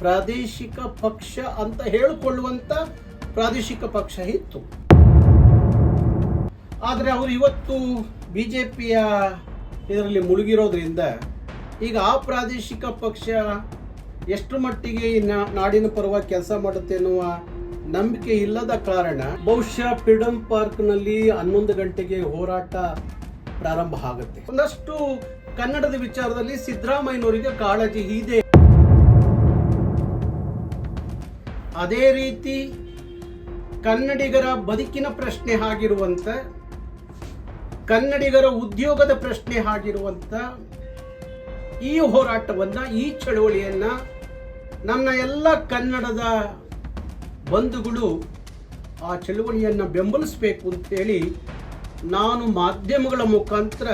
ಪ್ರಾದೇಶಿಕ ಪಕ್ಷ ಅಂತ ಹೇಳಿಕೊಳ್ಳುವಂತ ಪ್ರಾದೇಶಿಕ ಪಕ್ಷ ಇತ್ತು. ಆದರೆ ಅವರು ಇವತ್ತು ಬಿ ಜೆ ಪಿಯ ಇದರಲ್ಲಿ ಮುಳುಗಿರೋದ್ರಿಂದ ಈಗ ಆ ಪ್ರಾದೇಶಿಕ ಪಕ್ಷ ಎಷ್ಟು ಮಟ್ಟಿಗೆ ನಾಡಿನ ಪರವಾಗಿ ಕೆಲಸ ಮಾಡುತ್ತೆ ಎನ್ನುವ ನಂಬಿಕೆ ಇಲ್ಲದ ಕಾರಣ ಬಹುಶಃ ಫ್ರೀಡಂ ಪಾರ್ಕ್ನಲ್ಲಿ ಹನ್ನೊಂದು ಗಂಟೆಗೆ ಹೋರಾಟ ಪ್ರಾರಂಭ ಆಗುತ್ತೆ. ಒಂದಷ್ಟು ಕನ್ನಡದ ವಿಚಾರದಲ್ಲಿ ಸಿದ್ದರಾಮಯ್ಯನವರಿಗೆ ಕಾಳಜಿ ಇದೆ. ಅದೇ ರೀತಿ ಕನ್ನಡಿಗರ ಬದುಕಿನ ಪ್ರಶ್ನೆ ಆಗಿರುವಂತ, ಕನ್ನಡಿಗರ ಉದ್ಯೋಗದ ಪ್ರಶ್ನೆ ಆಗಿರುವಂತ ಈ ಹೋರಾಟವನ್ನ, ಈ ಚಳವಳಿಯನ್ನ ನನ್ನ ಎಲ್ಲ ಕನ್ನಡದ ಬಂಧುಗಳು ಆ ಚಳವಳಿಯನ್ನು ಬೆಂಬಲಿಸಬೇಕು ಅಂತೇಳಿ ನಾನು ಮಾಧ್ಯಮಗಳ ಮುಖಾಂತರ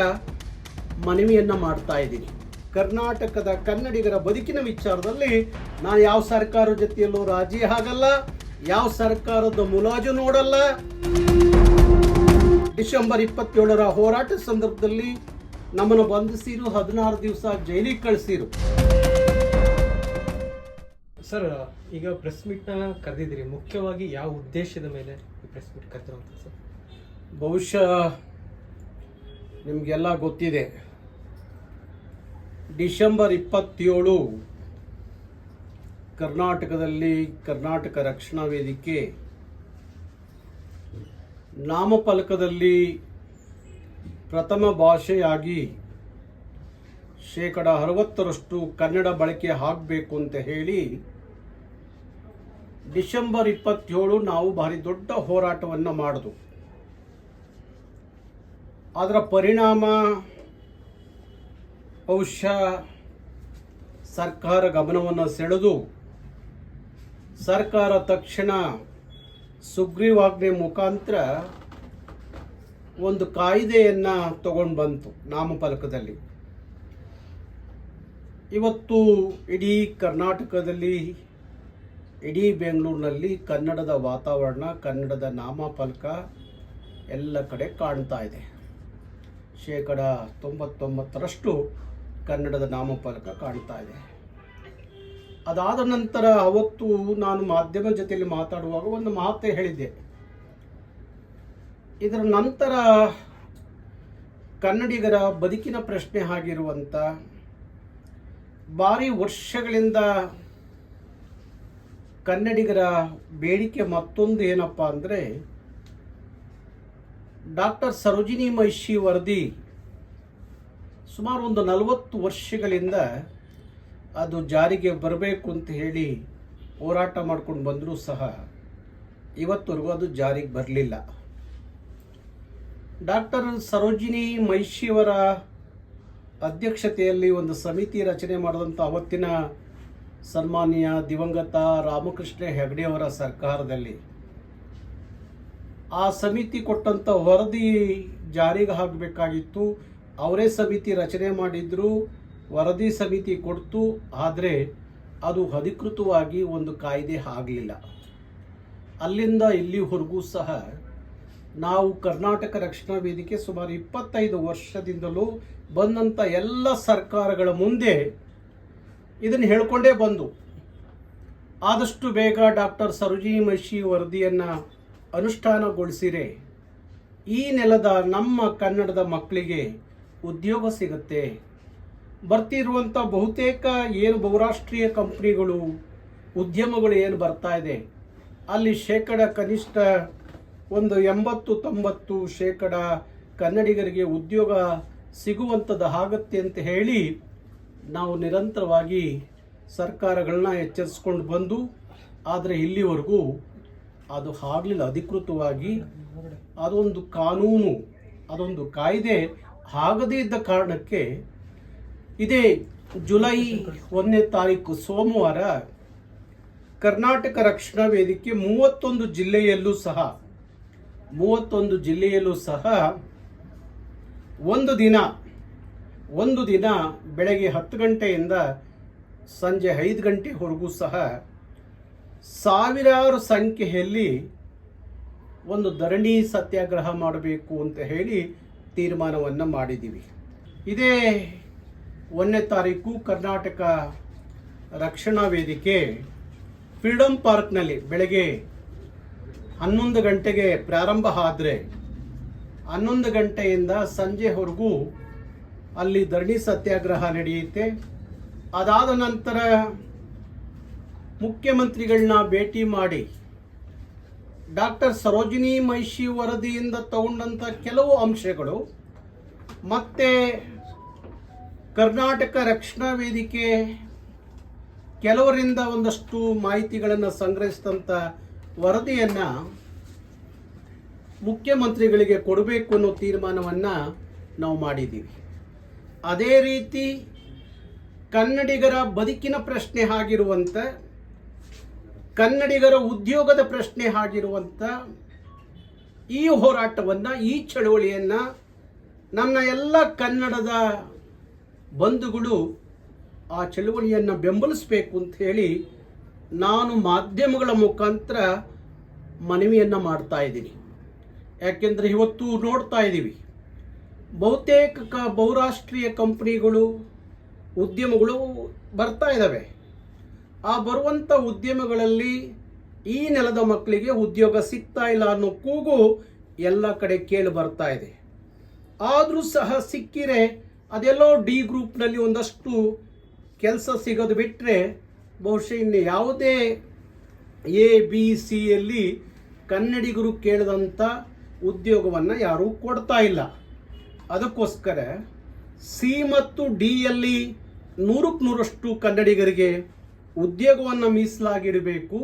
ಮನವಿಯನ್ನ ಮಾಡ್ತಾ ಇದ್ದೀನಿ. ಕರ್ನಾಟಕದ ಕನ್ನಡಿಗರ ಬದುಕಿನ ವಿಚಾರದಲ್ಲಿ ನಾನು ಯಾವ ಸರ್ಕಾರ ಜೊತೆಯಲ್ಲೂ ರಾಜಿ ಆಗಲ್ಲ ಯಾವ ಸರ್ಕಾರದ ಮುಲಾಜು ನೋಡಲ್ಲ. ಡಿಸೆಂಬರ್ ಇಪ್ಪತ್ತೇಳರ ಹೋರಾಟ ಸಂದರ್ಭದಲ್ಲಿ ನಮ್ಮನ್ನು ಬಂಧಿಸಿರು ಹದಿನಾರು ದಿವಸ ಜೈಲಿಗೆ ಕಳಿಸಿರು. ಸರ್ ಈಗ ಪ್ರೆಸ್ ಮೀಟ್ನ ಕರೆದಿದ್ದೀರಿ. ಮುಖ್ಯವಾಗಿ ಯಾವ ಉದ್ದೇಶದ ಮೇಲೆ ಈ ಪ್ರೆಸ್ ಮೀಟ್ ಕರೆದಿರುವಂಥ ಸರ್? ಬಹುಶಃ ನಿಮಗೆಲ್ಲ ಗೊತ್ತಿದೆ. ಡಿಸೆಂಬರ್ ಇಪ್ಪತ್ತೇಳು ಕರ್ನಾಟಕದಲ್ಲಿ ಕರ್ನಾಟಕ ರಕ್ಷಣಾ ವೇದಿಕೆ ನಾಮಫಲಕದಲ್ಲಿ ಪ್ರಥಮ ಭಾಷೆಯಾಗಿ ಶೇಕಡ ಅರವತ್ತರಷ್ಟು ಕನ್ನಡ ಬಳಕೆ ಆಗಬೇಕು ಅಂತ ಹೇಳಿ ಡಿಸೆಂಬರ್ ಇಪ್ಪತ್ತೇಳು ನಾವು ಭಾರಿ ದೊಡ್ಡ ಹೋರಾಟವನ್ನು ಮಾಡಿದ್ವು ಅದರ ಪರಿಣಾಮ ಬಹುಶಃ ಸರ್ಕಾರ ಗಮನವನ್ನು ಸೆಳೆದು ಸರ್ಕಾರ ತಕ್ಷಣ ಸುಗ್ರೀವಾಜ್ಞೆ ಮುಖಾಂತರ ಒಂದು ಕಾಯ್ದೆಯನ್ನು ತಗೊಂಡು ಬಂತು ನಾಮಫಲಕದಲ್ಲಿ. ಇವತ್ತು ಇಡೀ ಕರ್ನಾಟಕದಲ್ಲಿ, ಇಡೀ ಬೆಂಗಳೂರಿನಲ್ಲಿ ಕನ್ನಡದ ವಾತಾವರಣ, ಕನ್ನಡದ ನಾಮಫಲಕ ಎಲ್ಲ ಕಡೆ ಕಾಣ್ತಾ ಇದೆ. ಶೇಕಡ ತೊಂಬತ್ತೊಂಬತ್ತರಷ್ಟು ಕನ್ನಡದ ನಾಮಫಲಕ ಕಾಣ್ತಾ ಇದೆ. ಅದಾದ ನಂತರ ಅವತ್ತು ನಾನು ಮಾಧ್ಯಮ ಜೊತೆಯಲ್ಲಿ ಮಾತಾಡುವಾಗ ಒಂದು ಮಾತೇ ಹೇಳಿದ್ದೆ. ಇದರ ನಂತರ ಕನ್ನಡಿಗರ ಬದುಕಿನ ಪ್ರಶ್ನೆ ಆಗಿರುವಂಥ ಭಾರಿ ವರ್ಷಗಳಿಂದ ಕನ್ನಡಿಗರ ಬೇಡಿಕೆ ಮತ್ತೊಂದು ಏನಪ್ಪ ಅಂದರೆ ಡಾಕ್ಟರ್ ಸರೋಜಿನಿ ಮಹಿಷಿ ವರದಿ ಸುಮಾರು ಒಂದು ನಲವತ್ತು ವರ್ಷಗಳಿಂದ ಅದು ಜಾರಿಗೆ ಬರಬೇಕು ಅಂತ ಹೇಳಿ ಹೋರಾಟ ಮಾಡ್ಕೊಂಡು ಬಂದರೂ ಸಹ ಇವತ್ತವರೆಗೂ ಅದು ಜಾರಿಗೆ ಬರಲಿಲ್ಲ. ಡಾಕ್ಟರ್ ಸರೋಜಿನಿ ಮಹಿಷಿಯವರ ಅಧ್ಯಕ್ಷತೆಯಲ್ಲಿ ಒಂದು ಸಮಿತಿ ರಚನೆ ಮಾಡಿದಂಥ ಅವತ್ತಿನ ಸನ್ಮಾನ್ಯ ದಿವಂಗತ ರಾಮಕೃಷ್ಣ ಹೆಗಡೆಯವರ ಸರ್ಕಾರದಲ್ಲಿ ಆ ಸಮಿತಿ ಕೊಟ್ಟಂಥ ವರದಿ ಜಾರಿಗೆ ಹಾಕಬೇಕಾಗಿತ್ತು. ಅವರೇ ಸಮಿತಿ ರಚನೆ ಮಾಡಿದ್ರು, ವರದಿ ಸಮಿತಿ ಕೊಡ್ತು, ಆದರೆ ಅದು ಅಧಿಕೃತವಾಗಿ ಒಂದು ಕಾಯ್ದೆ ಆಗಲಿಲ್ಲ. ಅಲ್ಲಿಂದ ಇಲ್ಲಿವರೆಗೂ ಸಹ ನಾವು ಕರ್ನಾಟಕ ರಕ್ಷಣಾ ವೇದಿಕೆ ಸುಮಾರು ಇಪ್ಪತ್ತೈದು ವರ್ಷದಿಂದಲೂ ಬಂದಂಥ ಎಲ್ಲ ಸರ್ಕಾರಗಳ ಮುಂದೆ ಇದನ್ನು ಹೇಳ್ಕೊಂಡೇ ಬಂದು. ಆದಷ್ಟು ಬೇಗ ಡಾಕ್ಟರ್ ಸರೋಜಿ ಮಹಿಷಿ ವರದಿಯನ್ನು ಅನುಷ್ಠಾನಗೊಳಿಸಿರೆ ಈ ನೆಲದ ನಮ್ಮ ಕನ್ನಡದ ಮಕ್ಕಳಿಗೆ ಉದ್ಯೋಗ ಸಿಗುತ್ತೆ. ಬರ್ತಿರುವಂಥ ಬಹುತೇಕ ಏನು ಬಹುರಾಷ್ಟ್ರೀಯ ಕಂಪ್ನಿಗಳು, ಉದ್ಯಮಗಳು ಏನು ಬರ್ತಾ ಇದೆ, ಅಲ್ಲಿ ಶೇಕಡ ಕನಿಷ್ಠ ಒಂದು ಎಂಬತ್ತು ತೊಂಬತ್ತು ಶೇಕಡ ಕನ್ನಡಿಗರಿಗೆ ಉದ್ಯೋಗ ಸಿಗುವಂಥದ್ದು ಆಗತ್ತೆ ಅಂತ ಹೇಳಿ ನಾವು ನಿರಂತರವಾಗಿ ಸರ್ಕಾರಗಳನ್ನ ಎಚ್ಚರಿಸ್ಕೊಂಡು ಬಂದು, ಆದರೆ ಇಲ್ಲಿವರೆಗೂ ಅದು ಆಗಲಿಲ್ಲ. ಅಧಿಕೃತವಾಗಿ ಅದೊಂದು ಕಾನೂನು, ಅದೊಂದು ಕಾಯ್ದೆ ಆಗದೇ ಇದ್ದ ಕಾರಣಕ್ಕೆ ಇದೇ ಜುಲೈ ಒಂದನೇ ತಾರೀಕು ಸೋಮವಾರ ಕರ್ನಾಟಕ ರಕ್ಷಣಾ ವೇದಿಕೆ ಮೂವತ್ತೊಂದು ಜಿಲ್ಲೆಯಲ್ಲೂ ಸಹ, ಮೂವತ್ತೊಂದು ಜಿಲ್ಲೆಯಲ್ಲೂ ಸಹ ಒಂದು ದಿನ ಒಂದು ದಿನ ಬೆಳಗ್ಗೆ ಹತ್ತು ಗಂಟೆಯಿಂದ ಸಂಜೆ ಐದು ಗಂಟೆವರೆಗೂ ಸಹ ಸಾವಿರಾರು ಸಂಖ್ಯೆಯಲ್ಲಿ ಒಂದು ಧರಣಿ ಸತ್ಯಾಗ್ರಹ ಮಾಡಬೇಕು ಅಂತ ಹೇಳಿ ತೀರ್ಮಾನವನ್ನು ಮಾಡಿದ್ದೀವಿ. ಇದೇ ಒಂದನೇ ತಾರೀಕು ಕರ್ನಾಟಕ ರಕ್ಷಣಾ ವೇದಿಕೆ ಫ್ರೀಡಮ್ ಪಾರ್ಕ್ನಲ್ಲಿ ಬೆಳಗ್ಗೆ ಹನ್ನೊಂದು ಗಂಟೆಗೆ ಪ್ರಾರಂಭ ಆದರೆ ಹನ್ನೊಂದು ಗಂಟೆಯಿಂದ ಸಂಜೆವರೆಗೂ ಅಲ್ಲಿ ಧರಣಿ ಸತ್ಯಾಗ್ರಹ ನಡೆಯುತ್ತೆ. ಅದಾದ ನಂತರ ಮುಖ್ಯಮಂತ್ರಿಗಳನ್ನ ಭೇಟಿ ಮಾಡಿ ಡಾಕ್ಟರ್ ಸರೋಜಿನಿ ಮಹಿಷಿ ವರದಿಯಿಂದ ತಗೊಂಡಂಥ ಕೆಲವು ಅಂಶಗಳು, ಮತ್ತೆ ಕರ್ನಾಟಕ ರಕ್ಷಣಾ ವೇದಿಕೆ ಕೆಲವರಿಂದ ಒಂದಷ್ಟು ಮಾಹಿತಿಗಳನ್ನು ಸಂಗ್ರಹಿಸಿದಂಥ ವರದಿಯನ್ನು ಮುಖ್ಯಮಂತ್ರಿಗಳಿಗೆ ಕೊಡಬೇಕು ಅನ್ನೋ ತೀರ್ಮಾನವನ್ನು ನಾವು ಮಾಡಿದ್ದೀವಿ. ಅದೇ ರೀತಿ ಕನ್ನಡಿಗರ ಬದುಕಿನ ಪ್ರಶ್ನೆ ಆಗಿರುವಂಥ ಕನ್ನಡಿಗರ ಉದ್ಯೋಗದ ಪ್ರಶ್ನೆ ಆಗಿರುವಂಥ ಈ ಹೋರಾಟವನ್ನು, ಈ ಚಳುವಳಿಯನ್ನು ನನ್ನ ಎಲ್ಲ ಕನ್ನಡದ ಬಂಧುಗಳು ಆ ಚಳುವಳಿಯನ್ನು ಬೆಂಬಲಿಸಬೇಕು ಅಂತ ಹೇಳಿ ನಾನು ಮಾಧ್ಯಮಗಳ ಮುಖಾಂತರ ಮನವಿಯನ್ನು ಮಾಡ್ತಾ ಇದ್ದೀನಿ. ಯಾಕೆಂದರೆ ಇವತ್ತು ನೋಡ್ತಾ ಇದ್ದೀವಿ, ಬಹುತೇಕ ಬಹುರಾಷ್ಟ್ರೀಯ ಕಂಪ್ನಿಗಳು, ಉದ್ಯಮಗಳು ಬರ್ತಾ ಇದ್ದಾವೆ ಆ ಬರುವಂಥ ಉದ್ಯಮಗಳಲ್ಲಿ ಈ ನೆಲದ ಮಕ್ಕಳಿಗೆ ಉದ್ಯೋಗ ಸಿಗ್ತಾ ಇಲ್ಲ ಅನ್ನೋ ಕೂಗು ಎಲ್ಲ ಕಡೆ ಕೇಳಿ ಬರ್ತಾ ಇದೆ. ಆದರೂ ಸಹ ಸಿಕ್ಕಿರೆ ಅದೆಲ್ಲೋ ಡಿ ಗ್ರೂಪ್ನಲ್ಲಿ ಒಂದಷ್ಟು ಕೆಲಸ ಸಿಗೋದು ಬಿಟ್ಟರೆ ಬಹುಶಃ ಇನ್ನು ಯಾವುದೇ ಎ, ಬಿ ಸಿಯಲ್ಲಿ ಕನ್ನಡಿಗರು ಕೇಳಿದಂಥ ಉದ್ಯೋಗವನ್ನು ಯಾರೂ ಕೊಡ್ತಾ ಇಲ್ಲ. ಅದಕ್ಕೋಸ್ಕರ ಸಿ ಮತ್ತು ಡಿಯಲ್ಲಿ ನೂರಕ್ಕೆ ನೂರಷ್ಟು ಕನ್ನಡಿಗರಿಗೆ ಉದ್ಯೋಗವನ್ನು ಮೀಸಲಾಗಿಡಬೇಕು.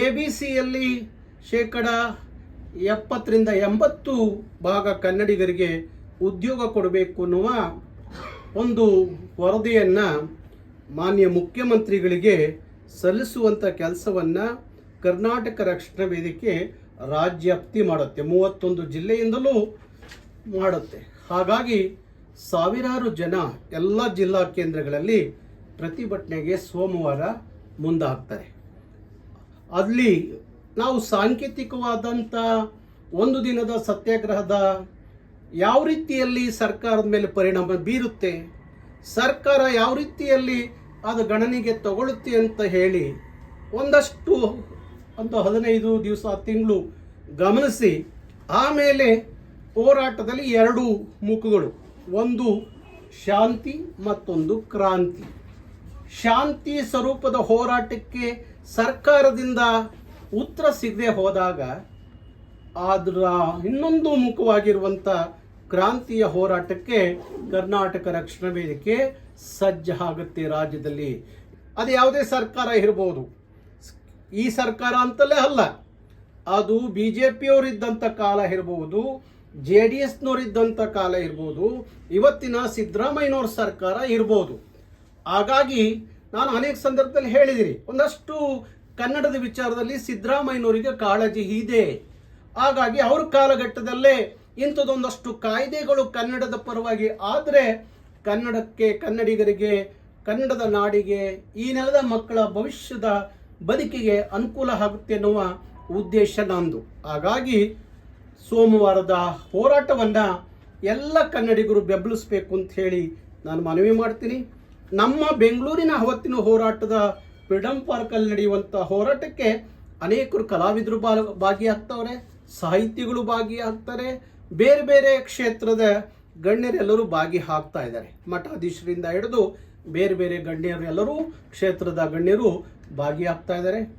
ಎ ಬಿ ಸಿಯಲ್ಲಿ ಶೇಕಡ ಎಪ್ಪತ್ತರಿಂದ ಎಂಬತ್ತು ಭಾಗ ಕನ್ನಡಿಗರಿಗೆ ಉದ್ಯೋಗ ಕೊಡಬೇಕು ಅನ್ನುವ ಒಂದು ವರದಿಯನ್ನು ಮಾನ್ಯ ಮುಖ್ಯಮಂತ್ರಿಗಳಿಗೆ ಸಲ್ಲಿಸುವಂಥ ಕೆಲಸವನ್ನು ಕರ್ನಾಟಕ ರಕ್ಷಣಾ ವೇದಿಕೆ ರಾಜ್ಯಾಪ್ತಿ ಮಾಡುತ್ತೆ. ಮೂವತ್ತೊಂದು ಜಿಲ್ಲೆಯಿಂದಲೂ ಮಾಡುತ್ತೆ. ಹಾಗಾಗಿ ಸಾವಿರಾರು ಜನ ಎಲ್ಲ ಜಿಲ್ಲಾ ಕೇಂದ್ರಗಳಲ್ಲಿ ಪ್ರತಿಭಟನೆಗೆ ಸೋಮವಾರ ಮುಂದಾಗ್ತಾರೆ. ಅಲ್ಲಿ ನಾವು ಸಾಂಕೇತಿಕವಾದಂಥ ಒಂದು ದಿನದ ಸತ್ಯಾಗ್ರಹದ ಯಾವ ರೀತಿಯಲ್ಲಿ ಸರ್ಕಾರದ ಮೇಲೆ ಪರಿಣಾಮ ಬೀರುತ್ತೆ, ಸರ್ಕಾರ ಯಾವ ರೀತಿಯಲ್ಲಿ ಅದು ಗಣನೆಗೆ ತಗೊಳುತ್ತೆ ಅಂತ ಹೇಳಿ ಒಂದಷ್ಟು, ಒಂದು ಹದಿನೈದು ದಿವಸ, ತಿಂಗಳು ಗಮನಿಸಿ, ಆಮೇಲೆ ಹೋರಾಟದಲ್ಲಿ ಎರಡು ಮುಖಗಳು, ಒಂದು ಶಾಂತಿ ಮತ್ತೊಂದು ಕ್ರಾಂತಿ. ಶಾಂತಿ ಸ್ವರೂಪದ ಹೋರಾಟಕ್ಕೆ ಸರ್ಕಾರದಿಂದ ಉತ್ತರ ಸಿಗದೆ ಹೋದಾಗ ಅದರ ಇನ್ನೊಂದು ಮುಖವಾಗಿರುವಂಥ ಕ್ರಾಂತಿಯ ಹೋರಾಟಕ್ಕೆ ಕರ್ನಾಟಕ ರಕ್ಷಣಾ ವೇದಿಕೆ ಸಜ್ಜಾಗುತ್ತೆ ರಾಜ್ಯದಲ್ಲಿ. ಅದು ಯಾವುದೇ ಸರ್ಕಾರ ಇರಬಹುದು ಈ ಸರ್ಕಾರ ಅಂತಲೇ ಅಲ್ಲ, ಅದು ಬಿ ಜೆ ಪಿಯವರಿದ್ದಂಥ ಕಾಲ ಇರಬಹುದು ಜೆ ಡಿ ಎಸ್ನವರಿದ್ದಂಥ ಕಾಲ ಇರ್ಬೋದು, ಇವತ್ತಿನ ಸಿದ್ದರಾಮಯ್ಯನವ್ರ ಸರ್ಕಾರ ಇರ್ಬೋದು. ಹಾಗಾಗಿ ನಾನು ಅನೇಕ ಸಂದರ್ಭದಲ್ಲಿ ಹೇಳಿದಿರಿ, ಒಂದಷ್ಟು ಕನ್ನಡದ ವಿಚಾರದಲ್ಲಿ ಸಿದ್ದರಾಮಯ್ಯನವರಿಗೆ ಕಾಳಜಿ ಇದೆ. ಹಾಗಾಗಿ ಅವ್ರ ಕಾಲಘಟ್ಟದಲ್ಲೇ ಇಂಥದ್ದೊಂದಷ್ಟು ಕಾಯ್ದೆಗಳು ಕನ್ನಡದ ಪರವಾಗಿ ಆದರೆ ಕನ್ನಡಕ್ಕೆ, ಕನ್ನಡಿಗರಿಗೆ, ಕನ್ನಡದ ನಾಡಿಗೆ, ಈ ನೆಲದ ಮಕ್ಕಳ ಭವಿಷ್ಯದ ಬದುಕಿಗೆ ಅನುಕೂಲ ಆಗುತ್ತೆ ಎನ್ನುವ ಉದ್ದೇಶ ನಂದು. ಹಾಗಾಗಿ ಸೋಮವಾರದ ಹೋರಾಟವನ್ನು ಎಲ್ಲ ಕನ್ನಡಿಗರು ಬೆಂಬಲಿಸಬೇಕು ಅಂತ ಹೇಳಿ ನಾನು ಮನವಿ ಮಾಡ್ತೀನಿ. ನಮ್ಮ ಬೆಂಗಳೂರಿನ ಅವತ್ತಿನ ಹೋರಾಟದ ಫ್ರೀಡಮ್ ಪಾರ್ಕಲ್ಲಿ ನಡೆಯುವಂಥ ಹೋರಾಟಕ್ಕೆ ಅನೇಕರು ಕಲಾವಿದರು ಭಾಗಿಯಾಗ್ತವ್ರೆ, ಸಾಹಿತಿಗಳು ಭಾಗಿಯಾಗ್ತಾರೆ, ಬೇರೆ ಬೇರೆ ಕ್ಷೇತ್ರದ ಗಣ್ಯರೆಲ್ಲರೂ ಭಾಗಿ ಹಾಕ್ತಾ ಇದ್ದಾರೆ. ಮಠಾಧೀಶರಿಂದ ಹಿಡಿದು ಬೇರೆ ಬೇರೆ ಗಣ್ಯರೆಲ್ಲರೂ ಕ್ಷೇತ್ರದ ಗಣ್ಯರು ಭಾಗಿಯಾಗ್ತಾ ಇದ್ದಾರೆ.